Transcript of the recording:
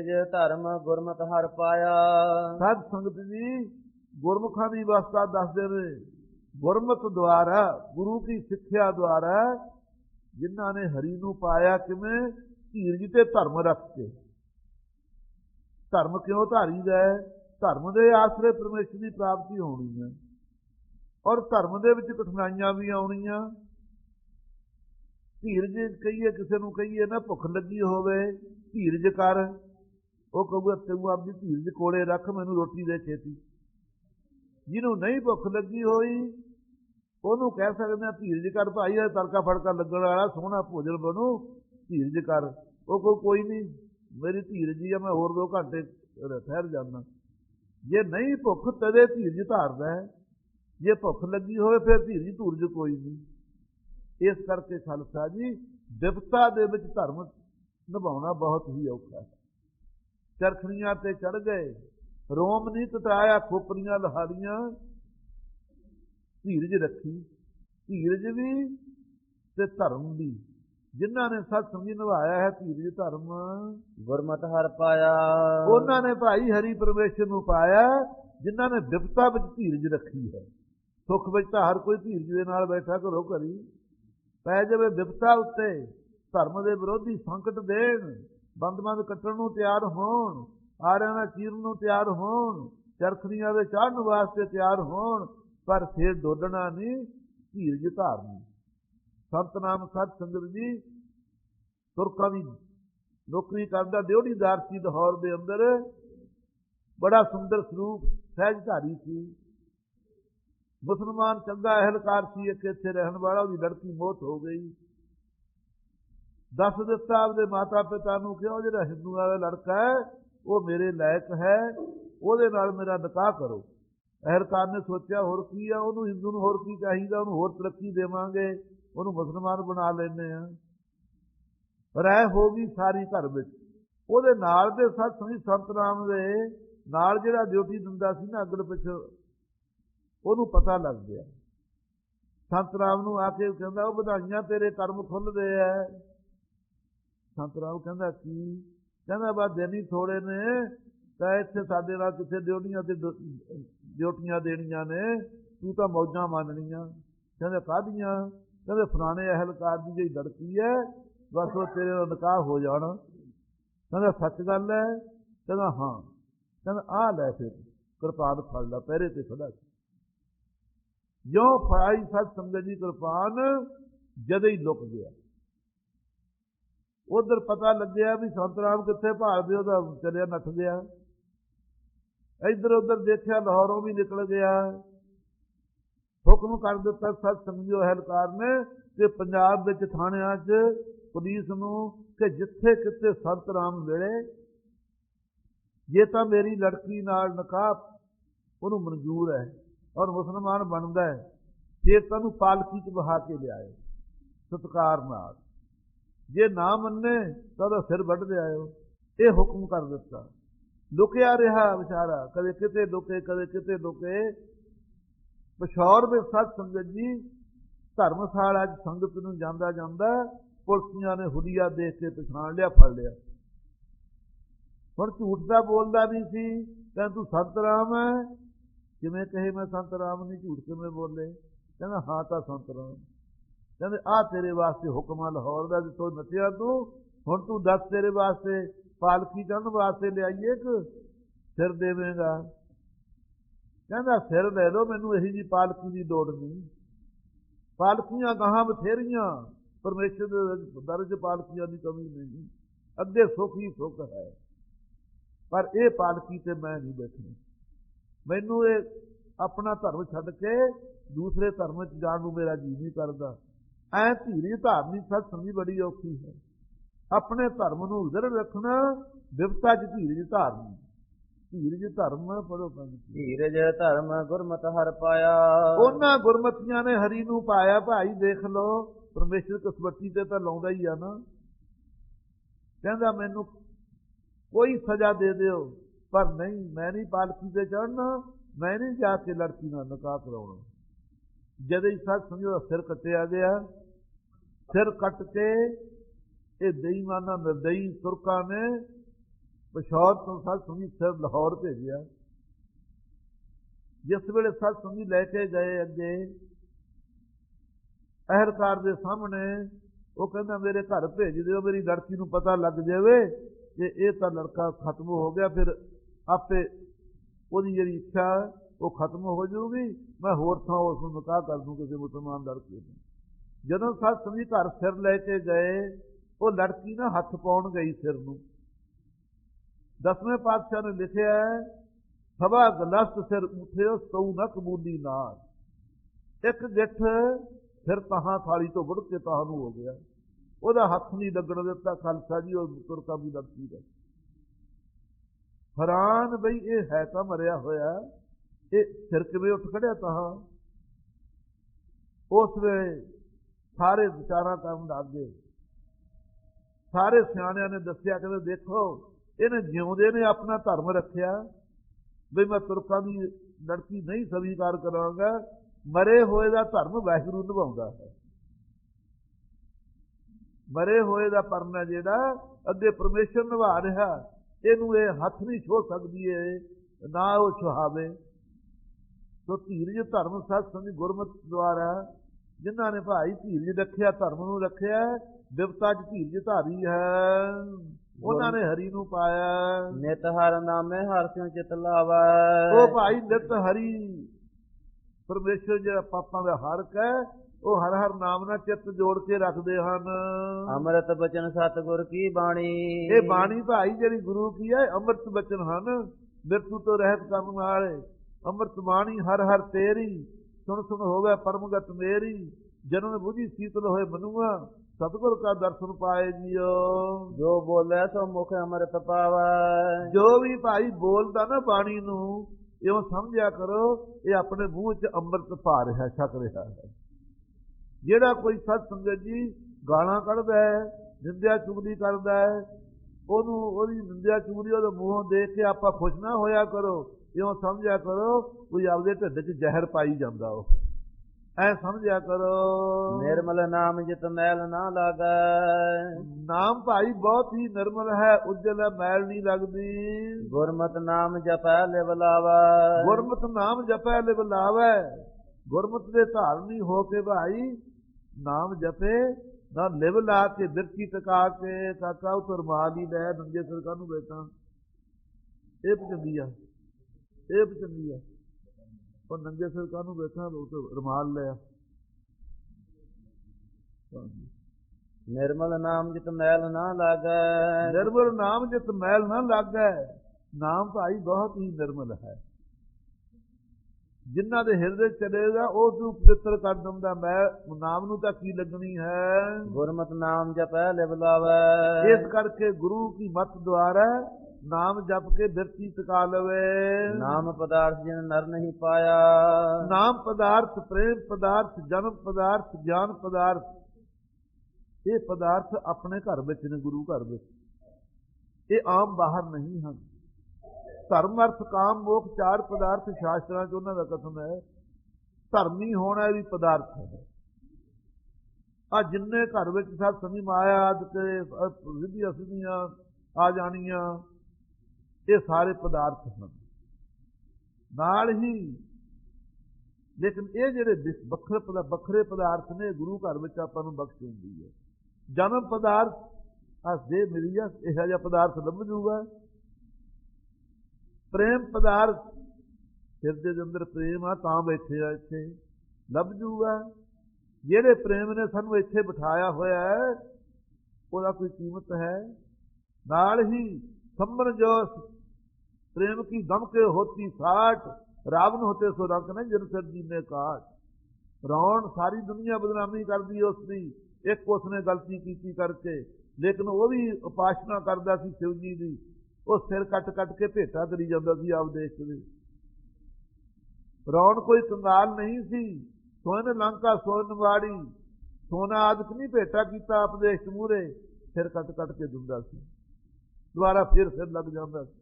ਜੇ ਧਰਮ ਗੁਰਮਤਿ ਹਰ ਪਾਇਆ। ਸਤ ਸੰਗਤ ਜੀ, ਗੁਰਮੁਖਾਂ ਦੀ ਅਵਸਥਾ ਦੱਸਦੇ ਨੇ, ਗੁਰਮਤਿ ਦੁਆਰਾ, ਗੁਰੂ ਕੀ ਸਿੱਖਿਆ ਦੁਆਰਾ ਜਿਨ੍ਹਾਂ ਨੇ ਹਰੀ ਨੂੰ ਪਾਇਆ ਕਿਵੇਂ? ਧੀਰਜ ਤੇ ਧਰਮ ਰੱਖ ਕੇ। ਧਰਮ ਕਿਉਂ ਧਾਰੀਦਾ ਹੈ? ਧਰਮ ਦੇ ਆਸਰੇ ਪਰਮੇਸ਼ਰ ਦੀ ਪ੍ਰਾਪਤੀ ਹੋਣੀ ਹੈ। ਔਰ ਧਰਮ ਦੇ ਵਿੱਚ ਕਠਿਨਾਈਆਂ ਵੀ ਆਉਣੀਆਂ। ਧੀਰਜ ਕਹੀਏ, ਕਿਸੇ ਨੂੰ ਕਹੀਏ ਨਾ, ਭੁੱਖ ਲੱਗੀ ਹੋਵੇ, ਧੀਰਜ ਕਰ। ਉਹ ਕਹੂਗਾ ਤੂੰ ਆਪਣੀ ਧੀਰਜ ਕੋਲੇ ਰੱਖ, ਮੈਨੂੰ ਰੋਟੀ ਦੇ ਛੇਤੀ। ਜਿਹਨੂੰ ਨਹੀਂ ਭੁੱਖ ਲੱਗੀ ਹੋਈ, ਉਹਨੂੰ ਕਹਿ ਸਕਦੇ ਆ ਧੀਰਜ ਕਰ ਭਾਈ, ਇਹ ਤੜਕਾ ਫੜਕਾ ਲੱਗਣ ਵਾਲਾ, ਸੋਹਣਾ ਭੋਜਨ ਬਣੂ, ਧੀਰਜ ਕਰ। ਉਹ ਕਹੂ, ਕੋਈ ਨਹੀਂ ਮੇਰੀ ਧੀਰਜ ਹੀ ਆ, ਮੈਂ ਹੋਰ ਦੋ ਘੰਟੇ ਠਹਿਰ ਜਾਣਾ ਜੇ ਨਹੀਂ ਭੁੱਖ, ਤਦੇ ਧੀਰਜ ਧਾਰਦਾ ਹੈ। ਜੇ ਭੁੱਖ ਲੱਗੀ ਹੋਵੇ, ਫਿਰ ਧੀਰਜ ਧੂਰਜ ਕੋਈ ਨਹੀਂ ਇਸ ਕਰਕੇ ਖਾਲਸਾ ਜੀ ਵਿਪਤਾ ਦੇ ਵਿੱਚ ਧਰਮ ਨਿਭਾਉਣਾ ਬਹੁਤ ਹੀ ਔਖਾ ਹੈ। ਚਰਖੜੀਆਂ ਤੇ ਚੜ ਗਏ। ਰੋਮ ਨਹੀਂ ਕਟਾਇਆ ਖੋਪਰੀਆਂ ਲਹਾਰੀਆਂ ਧੀਰਜ ਰੱਖੀ। ਧੀਰਜ ਵੀ ਤੇ ਧਰਮ ਵੀ। ਜਿਨ੍ਹਾਂ ਨੇ ਸਤ ਸਮਝੀ ਨਿਭਾਇਆ ਹੈ ਧੀਰਜ ਧਰਮ। ਗੁਰਮਤਿ ਹਰ ਪਾਇਆ। ਉਹਨਾਂ ਨੇ ਭਾਈ ਹਰੀ ਪਰਮੇਸ਼ਰ ਨੂੰ ਪਾਇਆ ਜਿਨ੍ਹਾਂ ਨੇ ਵਿਪਤਾ ਵਿੱਚ ਧੀਰਜ ਰੱਖੀ ਹੈ। ਸੁੱਖ ਵਿੱਚ ਤਾਂ ਹਰ ਕੋਈ ਧੀਰਜ ਦੇ ਨਾਲ ਬੈਠਾ ਘਰੋ ਘਰੀ। ਪੈ ਜਾਵੇ ਵਿਪਤਾ ਉੱਤੇ ਧਰਮ ਦੇ ਵਿਰੋਧੀ ਸੰਕਟ ਦੇਣ। ਬੰਦ-ਬੰਦ ਕੱਟਣ ਨੂੰ ਤਿਆਰ ਹੋਣ, ਆਰਿਆਂ ਨਾਲ ਚੀਰਨ ਨੂੰ ਤਿਆਰ ਹੋਣ, ਚਰਖੜੀਆਂ ਦੇ ਚੜ੍ਹਨ ਵਾਸਤੇ ਤਿਆਰ ਹੋਣ, ਪਰ ਫਿਰ ਡੋਲਣਾ ਨਹੀਂ, ਧੀਰਜ ਧਾਰਨੀ। ਸੰਤਨਾਮ ਸਤ ਸੰਗਤ ਜੀ, ਤੁਰਕਾਂ ਦੀ ਨੌਕਰੀ ਕਰਦਾ ਦਿਉੜੀਦਾਰ ਸੀ ਲਾਹੌਰ ਦੇ ਅੰਦਰ। ਬੜਾ ਸੁੰਦਰ ਸਰੂਪ, ਸਹਿਜਧਾਰੀ ਸੀ। ਮੁਸਲਮਾਨ ਚੰਗਾ ਅਹਲਕਾਰ ਸੀ, ਇੱਕ ਇੱਥੇ ਰਹਿਣ ਵਾਲਾ ਉਹਦੀ ਲੜਕੀ ਮੌਤ ਹੋ ਗਈ। ਦੱਸ ਦਿੱਤਾ ਆਪਦੇ ਮਾਤਾ ਪਿਤਾ ਨੂੰ ਕਿ ਉਹ ਜਿਹੜਾ ਹਿੰਦੂਆਂ ਦਾ ਲੜਕਾ ਹੈ, ਉਹ ਮੇਰੇ ਲਾਇਕ ਹੈ, ਉਹਦੇ ਨਾਲ ਮੇਰਾ ਨਿਕਾਹ ਕਰੋ। ਅਹਲਕਾਰ ਨੇ ਸੋਚਿਆ, ਹੋਰ ਕੀ ਆ? ਉਹਨੂੰ ਹਿੰਦੂ ਨੂੰ ਹੋਰ ਕੀ ਚਾਹੀਦਾ? ਉਹਨੂੰ ਹੋਰ ਤਰੱਕੀ ਦੇਵਾਂਗੇ? ਉਹਨੂੰ ਮੁਸਲਮਾਨ ਬਣਾ ਲੈਨੇ ਆ ਰਹਿ ਹੋ ਗਈ ਸਾਰੀ ਘਰ ਵਿੱਚ। ਉਹਦੇ ਨਾਲ ਦੇ ਸਤ ਸੰਗੀ ਸੰਤ ਰਾਮ ਦੇ ਨਾਲ ਜਿਹੜਾ ਡਿਊਟੀ ਦਿੰਦਾ ਸੀ ਨਾ ਅਗਲ ਪਿੱਛੇ, ਉਹਨੂੰ ਪਤਾ ਲੱਗ ਗਿਆ। ਸੰਤ ਰਾਮ ਨੂੰ ਆ ਕੇ ਕਹਿੰਦਾ, ਉਹ ਵਧਾਈਆਂ ਤੇਰੇ ਕਰਮ ਖੁੱਲਦੇ ਐ ਸੰਤ ਰਾਮ ਕਹਿੰਦਾ ਕੀ? ਕਹਿੰਦਾ ਬਾ ਦੇਣੀ ਥੋੜੇ ਨੇ, ਤਾਂ ਇੱਥੇ ਸਾਡੇ ਨਾਲ ਕਿੱਥੇ ਡਿਊਟੀਆਂ ਤੇ ਡਿਊਟੀਆਂ ਦੇਣੀਆਂ ਨੇ, ਤੂੰ ਤਾਂ ਮੌਜਾਂ ਮੰਨਣੀਆਂ। ਕਹਿੰਦੇ ਕਾਹਦੀਆਂ? ਕਹਿੰਦੇ ਫਲਾਣੇ ਅਹਲਕਾਰ ਦੀ ਜਿਹੜੀ ਲੜਕੀ ਹੈ, ਬਸ ਉਹ ਤੇਰੇ ਨਾਲ ਨਿਕਾਹ ਹੋ ਜਾਣਾ। ਕਹਿੰਦਾ ਸੱਚ ਗੱਲ ਹੈ? ਕਹਿੰਦਾ ਹਾਂ। ਕਹਿੰਦਾ ਆ ਲੈ ਫਿਰ, ਕਿਰਪਾਨ ਫੜ ਲੈ, ਪਹਿਰੇ ਤੇ ਖੜਾ ਜੋ ਫੜਾਈ ਸਤ ਸੰਗਤ ਦੀ ਕਿਰਪਾਨ, ਜਦੇ ਹੀ ਲੁਕ ਗਿਆ। ਉਧਰ ਪਤਾ ਲੱਗਿਆ ਵੀ ਸੰਤਰਾਮ ਕਿੱਥੇ ਭਾਲਦੇ, ਉਹਦਾ ਚਲਿਆ ਨੱਠ ਗਿਆ। ਇੱਧਰ ਉੱਧਰ ਦੇਖਿਆ ਲਾਹੌਰੋਂ ਵੀ ਨਿਕਲ ਗਿਆ। ਹੁਕਮ ਕਰ ਦਿੱਤਾ ਸਤ ਸੰਗਿਓ ਅਹਲਕਾਰ ਨੇ ਕਿ ਪੰਜਾਬ ਵਿੱਚ ਥਾਣਿਆਂ 'ਚ ਪੁਲਿਸ ਨੂੰ ਕਿ ਜਿੱਥੇ ਕਿਤੇ ਸੰਤ ਰਾਮ ਮਿਲੇ, ਜੇ ਤਾਂ ਮੇਰੀ ਲੜਕੀ ਨਾਲ ਨਿਕਾਹ ਉਹਨੂੰ ਮਨਜ਼ੂਰ ਹੈ ਔਰ ਮੁਸਲਮਾਨ ਬਣਦਾ ਹੈ, ਫਿਰ ਤੈਨੂੰ ਪਾਲਕੀ 'ਚ ਬਹਾ ਕੇ ਲਿਆਏ, ਸਤਕਾਰ ਨਾਲ। ਜੇ ਨਾ ਮੰਨੇ, ਤਾਂ ਉਹਦਾ ਸਿਰ ਵੱਢ ਲਿਆਇਓ ਇਹ ਹੁਕਮ ਕਰ ਦਿੱਤਾ। ਲੁਕਿਆ ਰਿਹਾ ਵਿਚਾਰਾ। ਕਦੇ ਕਿਤੇ ਲੁਕੇ ਕਦੇ ਕਿਤੇ ਲੁਕੇ ਪਸ਼ੌਰ ਵਿੱਚ ਸਤ ਸੰਗਤ ਜੀ, ਧਰਮਸ਼ਾਲ ਅੱਜ ਸੰਗਤ ਨੂੰ ਜਾਂਦਾ ਜਾਂਦਾ, ਪੁਲਸੀਆਂ ਨੇ ਹੁਲੀਆ ਦੇਖ ਕੇ ਪਛਾਣ ਲਿਆ, ਫੜ ਲਿਆ। ਹੁਣ ਝੂਠ ਦਾ ਬੋਲਦਾ ਨਹੀਂ ਸੀ, ਕਹਿੰਦਾ ਤੂੰ ਸੰਤ ਰਾਮ ਹੈ ਕਿਵੇਂ ਕਹੇ ਮੈਂ ਸੰਤ ਰਾਮ ਨਹੀਂ ਝੂਠ ਕਿਵੇਂ ਬੋਲੇ? ਕਹਿੰਦਾ ਹਾਂ ਤਾਂ ਸੰਤ ਰਾਮ। ਕਹਿੰਦੇ ਆ ਤੇਰੇ ਵਾਸਤੇ ਹੁਕਮ ਆ ਲਾਹੌਰ ਦਾ, ਜਿੱਥੋਂ ਨੱਚਿਆ ਤੂੰ, ਹੁਣ ਤੂੰ ਦੱਸ ਤੇਰੇ ਵਾਸਤੇ, ਪਾਲਕੀ ਚੜਨ ਵਾਸਤੇ ਲਿਆਈਏ ਕਿ ਸਿਰ ਦੇਵੇਂਗਾ? ਕਹਿੰਦਾ, ਸਿਰ ਲੈ ਲਓ, ਮੈਨੂੰ ਇਹੀ ਜੀ ਪਾਲਕੀ ਦੀ ਲੋੜ ਨਹੀਂ। ਪਾਲਕੀਆਂ ਗਾਹਾਂ ਬਥੇਰੀਆਂ, ਪਰਮੇਸ਼ਰ ਦੇ ਦਰਜ ਪਾਲਕੀਆਂ ਦੀ ਕਮੀ ਨਹੀਂ। ਅੱਗੇ ਸੁੱਖ ਹੀ ਸੁੱਖ ਹੈ। ਪਰ ਇਹ ਪਾਲਕੀ ਤੇ ਮੈਂ ਨਹੀਂ ਬੈਠਣਾ ਮੈਨੂੰ ਇਹ ਆਪਣਾ ਧਰਮ ਛੱਡ ਕੇ ਦੂਸਰੇ ਧਰਮ 'ਚ ਜਾਣ ਨੂੰ ਮੇਰਾ ਜੀ ਨਹੀਂ ਕਰਦਾ। ਐ ਧੀਰੀ ਧਾਰਨੀ ਸਤ ਸਮਝੀ ਬੜੀ ਔਖੀ ਹੈ। ਆਪਣੇ ਧਰਮ ਨੂੰ ਉਧਰ ਰੱਖਣਾ ਵਿਵਤਾ 'ਚ ਧੀਰਜ ਧਾਰਨੀ। ਧੀਰਜ ਧਰਮ ਪੜੋ ਪੰਜ ਧੀਰਜ ਧਰਮ ਗੁਰਮਤਿ ਹਰ ਪਾਇਆ। ਉਹਨਾਂ ਗੁਰਮਤੀਆਂ ਨੇ ਹਰੀ ਨੂੰ ਪਾਇਆ ਭਾਈ ਦੇਖ ਲਓ ਪਰਮੇਸ਼ਰ ਕਸਵੱਟੀ ਤੇ ਤਾਂ ਲਾਉਂਦਾ ਹੀ ਆ ਨਾ। ਕਹਿੰਦਾ ਮੈਨੂੰ ਕੋਈ ਸਜ਼ਾ ਦੇ ਦਿਓ ਪਰ ਨਹੀਂ ਮੈਂ ਨਹੀਂ ਪਾਲਕੀ ਤੇ ਚੜਨਾ ਮੈਂ ਨਹੀਂ ਜਾ ਕੇ ਲੜਕੀ ਨਾਲ ਨਿਕਾਹ ਕਰਾਉਣਾ। ਜਦ ਹੀ ਸੱਚ ਸਮਝੋ ਸਿਰ ਕੱਟਿਆ ਗਿਆ। ਸਿਰ ਕੱਟ ਕੇ ਇਹ ਬੇਈਮਾਨਾ ਨਿਰਦਈ ਸੁਰਕਾ ਨੇ ਪਸ਼ੌਰ ਤੋਂ ਸਾਧ ਸੰਗੀ ਸਿਰ ਲਾਹੌਰ ਭੇਜਿਆ। ਜਿਸ ਵੇਲੇ ਸਾਧ ਸੰਗੀ ਲੈ ਕੇ ਗਏ ਅੱਗੇ, ਅਹਿਰਕਾਰ ਦੇ ਸਾਹਮਣੇ ਉਹ ਕਹਿੰਦਾ, ਮੇਰੇ ਘਰ ਭੇਜ ਦਿਓ, ਮੇਰੀ ਲੜਕੀ ਨੂੰ ਪਤਾ ਲੱਗ ਜਾਵੇ ਕਿ ਇਹ ਤਾਂ ਲੜਕਾ ਖਤਮ ਹੋ ਗਿਆ, ਫਿਰ ਆਪੇ ਉਹਦੀ ਜਿਹੜੀ ਇੱਛਾ, ਉਹ ਖਤਮ ਹੋ ਜਾਊਗੀ ਮੈਂ ਹੋਰ ਥਾਂ ਉਸ ਨੂੰ ਨਿਕਾਹ ਕਰ ਦੂੰ, ਕਿਸੇ ਮੁਸਲਮਾਨ ਲੜਕੇ ਨੂੰ। ਜਦੋਂ ਸਾਧ ਸੰਗੀ ਘਰ ਸਿਰ ਲੈ ਕੇ ਗਏ, ਉਹ ਲੜਕੀ ਨਾ ਹੱਥ ਪਾਉਣ ਗਈ ਸਿਰ ਨੂੰ। ਦਸਵੇਂ ਪਾਤਸ਼ਾਹ ਨੇ ਲਿਖਿਆ, ਸਭਾ ਗਲਸਤ ਸਿਰ ਉਠਿਓ ਸਉ ਨ ਕਬੂਲੀ ਨਾਲ। ਇੱਕ ਗਿੱਠ ਫਿਰ ਤਹਾਂ ਥਾਲੀ ਤੋਂ ਵੜ ਕੇ ਤਹਾਂ ਨੂੰ ਹੋ ਗਿਆ। ਉਹਦਾ ਹੱਥ ਨਹੀਂ ਲੱਗਣ ਦਿੱਤਾ, ਖਾਲਸਾ ਜੀ, ਉਹ ਤੁਰਕਾ ਵੀ ਲੱਗਦੀ ਦਾ। ਹੈਰਾਨ ਬਈ, ਇਹ ਹੈ ਤਾਂ ਮਰਿਆ ਹੋਇਆ। ਇਹ ਸਿਰ ਕਿਵੇਂ ਉੱਠ ਖੜਿਆ ਤਹਾਂ? ਉਸ ਵੇਲੇ ਸਾਰੇ ਵਿਚਾਰਾਂ ਕਰਨ ਲੱਗ ਗਏ। ਸਾਰੇ ਸਿਆਣਿਆਂ ਨੇ ਦੱਸਿਆ, ਕਹਿੰਦੇ ਦੇਖੋ, ਇਹਨੇ ਜਿਉਂਦੇ ਨੇ, ਆਪਣਾ ਧਰਮ ਰੱਖਿਆ। ਵੀ ਮੈਂ ਤੁਰਕਾਂ ਦੀ ਲੜਕੀ ਨਹੀਂ ਸਵੀਕਾਰ ਕਰਾਂਗਾ, ਮਰੇ ਹੋਏ ਦਾ ਧਰਮ ਵਾਹਿਗੁਰੂ ਨਿਭਾਉਂਦਾ ਹੈ। ਮਰੇ ਹੋਏ ਦਾ ਪਰਨਾ ਜਿਹੜਾ ਅੱਗੇ ਪਰਮੇਸ਼ਰ ਨਿਭਾ ਰਿਹਾ, ਇਹਨੂੰ ਇਹ ਹੱਥ ਨਹੀਂ ਛੋ ਸਕਦੀ ਏ, ਨਾ ਉਹ ਸੁਹਾਵੇ ਸੋ ਧੀਰਜ ਧਰਮ ਸਤ ਸੰਗ ਗੁਰਮਤ ਦੁਆਰਾ ਜਿਨ੍ਹਾਂ ਨੇ ਭਾਈ ਧੀਰਜ ਰੱਖਿਆ ਧਰਮ ਨੂੰ ਰੱਖਿਆ ਵਿਵਤਾ ਚ ਧੀਰਜ ਧਾਰੀ ਹੈ। ਉਹਨਾਂ ਨੇ ਹਰੀ ਨੂੰ ਪਾਇਆ। ਨਿਤ ਹਰ ਨਾਮੇ ਹਰ ਸਿਉ ਚਿਤ ਲਾਵੈ। ਉਹ ਭਾਈ ਨਿਤ ਹਰੀ ਪਰਮੇਸ਼ਰ ਜਿਹੜਾ ਪਾਪਾਂ ਦਾ ਹਰਕ ਹੈ ਉਹ ਹਰ ਹਰ ਨਾਮ ਨਾਲ ਚਿੱਤ ਜੋੜ ਕੇ ਰੱਖਦੇ ਹਨ। ਅੰਮ੍ਰਿਤ ਬਚਨ ਸਤਿਗੁਰ ਕੀ ਬਾਣੀ? ਇਹ ਬਾਣੀ ਭਾਈ ਜਿਹੜੀ ਗੁਰੂ ਕੀ ਹੈ ਅੰਮ੍ਰਿਤ ਬਚਨ ਹਨ। ਮਿਰਤੂ ਤੋਂ ਰਹਿਤ ਕਰਨ ਵਾਲੇ ਅੰਮ੍ਰਿਤ ਬਾਣੀ ਹਰ ਹਰ ਤੇਰੀ ਸੁਣ ਸੁਣ ਹੋਵੇ ਪਰਮਗਤ ਮੇਰੀ ਜਨਨ ਬੁਝੀ ਸੀਤਲ ਹੋਏ ਮਨੂਆ ਸਤਿਗੁਰ ਕਾ ਦਰਸ਼ਨ ਪਾਏ ਜੀਓ। ਜੋ ਬੋਲੇ ਸੋ ਮੁਖ ਅੰਮ੍ਰਿਤ ਪਾਵੈ। ਜੋ ਵੀ ਭਾਈ ਬੋਲਦਾ ਨਾ ਬਾਣੀ ਨੂੰ ਇਉਂ ਸਮਝਿਆ ਕਰੋ ਇਹ ਆਪਣੇ ਮੂੰਹ 'ਚ ਅੰਮ੍ਰਿਤ ਪਾ ਰਿਹਾ ਛਕ ਰਿਹਾ ਹੈ। ਜਿਹੜਾ ਕੋਈ ਸਤ ਸੰਗਤ ਜੀ ਗਾਲਾਂ ਕੱਢਦਾ ਹੈ ਨਿੰਦਿਆ ਚੁਗਲੀ ਕਰਦਾ ਹੈ ਉਹਨੂੰ ਉਹਦੀ ਨਿੰਦਿਆ ਚੁਗਲੀ ਉਹਦੇ ਮੂੰਹੋਂ ਦੇਖ ਕੇ ਆਪਾਂ ਖੁਸ਼ ਨਾ ਹੋਇਆ ਕਰੋ ਇਉਂ ਸਮਝਿਆ ਕਰੋ ਕੋਈ ਆਪਦੇ ਢਿੱਡ 'ਚ ਜ਼ਹਿਰ ਪਾਈ ਜਾਂਦਾ ਉਹ। ਐ ਸਮਝਿਆ ਕਰੋ। ਨਿਰਮਲ ਨਾਮ ਜਿਤ ਮੈਲ ਨਾ ਲਾਗੈ। ਨਾਮ ਭਾਈ ਬਹੁਤ ਹੀ ਨਿਰਮਲ ਹੈ ਉਜਲ ਮੈਲ ਨਹੀਂ ਲੱਗਦੀ। ਗੁਰਮਤਿ ਨਾਮ ਜਪੈ ਲਿਵ ਲਾਵੈ। ਗੁਰਮਤਿ ਨਾਮ ਜਪੈ ਲਿਵ ਲਾਵੈ। ਗੁਰਮਤਿ ਦੇ ਧਾਰਨੀ ਹੋ ਕੇ ਭਾਈ ਨਾਮ ਜਪੇ ਨਾ ਲਿਵ ਲਾ ਕੇ ਬਿਰਤੀ ਟਕਾ ਕੇ ਕਾਕਾ ਉਤਰ ਮਾਲੀ ਲੈ ਨੰਗੇ ਸਿਰ ਨੂੰ ਬੈਠਾ? ਇਹ ਪਚੰਦੀ ਆ। ਇਹ ਪਚੰਦੀ ਆ। ਉਹ ਨੰਗੇ ਸਿਰ ਨੂੰ ਬੈਠਾ? ਉਹ ਤੇ ਰਮਾਲ ਲਿਆ ਨਿਰਮਲ ਨਾਮ ਜਿਤ ਮੈਲ ਨਾ ਲਾਗੈ। ਨਿਰਮਲ ਨਾਮ ਜਿਤ ਮੈਲ ਨਾ ਲੱਗੈ। ਨਾਮ ਭਾਈ ਬਹੁਤ ਹੀ ਨਿਰਮਲ ਹੈ। ਜਿਨ੍ਹਾਂ ਦੇ ਹਿਰਦੇ ਚਲੇਗਾ ਉਸ ਨੂੰ ਪਵਿੱਤਰ ਕਰ ਦਿੰਦਾ। ਮੈਂ ਨਾਮ ਨੂੰ ਤਾਂ ਕੀ ਲੱਗਣੀ ਹੈ? ਗੁਰਮਤਿ ਨਾਮ ਜਪੈ ਲਿਵ ਲਾਵੈ। ਇਸ ਕਰਕੇ ਗੁਰੂ ਕੀ ਮਤ ਦੁਆਰਾ ਨਾਮ ਜਪ ਕੇ ਬਿਰਤੀ ਟਿਕਾ ਲਵੇ। ਨਾਮ ਪਦਾਰਥ ਜਿਨ ਨਰ ਨਹੀਂ ਪਾਇਆ। ਨਾਮ ਪਦਾਰਥ ਪ੍ਰੇਮ ਪਦਾਰਥ ਜਨਮ ਪਦਾਰਥ ਗਿਆਨ ਪਦਾਰਥ ਇਹ ਪਦਾਰਥ ਆਪਣੇ ਘਰ ਵਿੱਚ ਨੇ ਗੁਰੂ ਘਰ ਵਿੱਚ। ਇਹ ਆਮ ਬਾਹਰ ਨਹੀਂ ਹਨ। ਧਰਮ ਅਰਥ ਕਾਮ ਮੋਖ ਚਾਰ ਪਦਾਰਥ ਸ਼ਾਸਤਰਾਂ 'ਚ ਉਹਨਾਂ ਦਾ ਕਥਨ ਹੈ। ਧਰਮੀ ਹੋਣਾ ਵੀ ਪਦਾਰਥ ਹੈ। ਆ ਜਿੰਨੇ ਘਰ ਵਿੱਚ ਸਭ ਸਮੀ ਮਾਇਆ ਤੇ ਵਿਧੀ ਅਸਲੀਆਂ ਆ ਜਾਣੀਆਂ। ਇਹ ਸਾਰੇ ਪਦਾਰਥ ਹਨ। ਨਾਲ ਹੀ ਲੇਕਿਨ ਇਹ ਜਿਹੜੇ ਵੱਖਰੇ ਵੱਖਰੇ ਪਦਾਰਥ ਨੇ, ਗੁਰੂ ਘਰ ਵਿੱਚ ਆਪਾਂ ਨੂੰ ਬਖਸ਼ ਹੁੰਦੀ ਹੈ। ਜਨਮ ਪਦਾਰਥ ਆ ਦੇ ਮਿਲੀ ਆ, ਇਹੋ ਜਿਹਾ ਪਦਾਰਥ ਲੱਭ ਜੂਗਾ ਪ੍ਰੇਮ ਪਦਾਰਥ, ਹਿਰਦੇ ਦੇ ਅੰਦਰ ਪ੍ਰੇਮ ਆ, ਤਾਂ ਬੈਠੇ ਆ ਇੱਥੇ ਲੱਭ ਜੂਗਾ ਜਿਹੜੇ ਪ੍ਰੇਮ ਨੇ ਸਾਨੂੰ ਇੱਥੇ ਬਿਠਾਇਆ ਹੋਇਆ ਹੈ, ਉਹਦਾ ਕੋਈ ਕੀਮਤ ਹੈ। ਨਾਲ ਹੀ ਸੰਮਨ ਜੋ प्रेम की दम के होती साठ रावण होते सो रंक ने जन सर जी ने काट ਰੌਣ ਸਾਰੀ ਦੁਨੀਆ ਬਦਨਾਮੀ ਕਰਦੀ ਹੈ ਉਸ ਦੀ ਇੱਕ ਉਸਨੇ ਗਲਤੀ ਕੀਤੀ ਕਰਕੇ ਲੇਕਿਨ ਉਹ ਵੀ ਉਪਾਸ਼ਨਾ ਕਰਦਾ ਸੀ ਸ਼ਿਵ ਜੀ ਦੀ ਉਹ ਸਿਰ ਕੱਟ ਕੱਟ ਕੇ ਭੇਟਾ ਕਰੀ ਜਾਂਦਾ ਸੀ ਆਪ ਦੇਸ਼ ਦੇ ਰੌਣ ਕੋਈ ਕੰਗਾਲ ਨਹੀਂ ਸੀ ਸੋਨ ਲੰਕਾ ਸੋਨ ਵਾੜੀ ਸੋਨਾ ਆਦਿਕ ਨਹੀਂ ਭੇਟਾ ਕੀਤਾ ਆਪਦੇਸ਼ ਮੂਰੇ ਸਿਰ ਕੱਟ ਕੱਟ ਕੇ ਦਿੰਦਾ ਸੀ ਦੁਬਾਰਾ ਫਿਰ ਸਿਰ ਲੱਗ ਜਾਂਦਾ ਸੀ।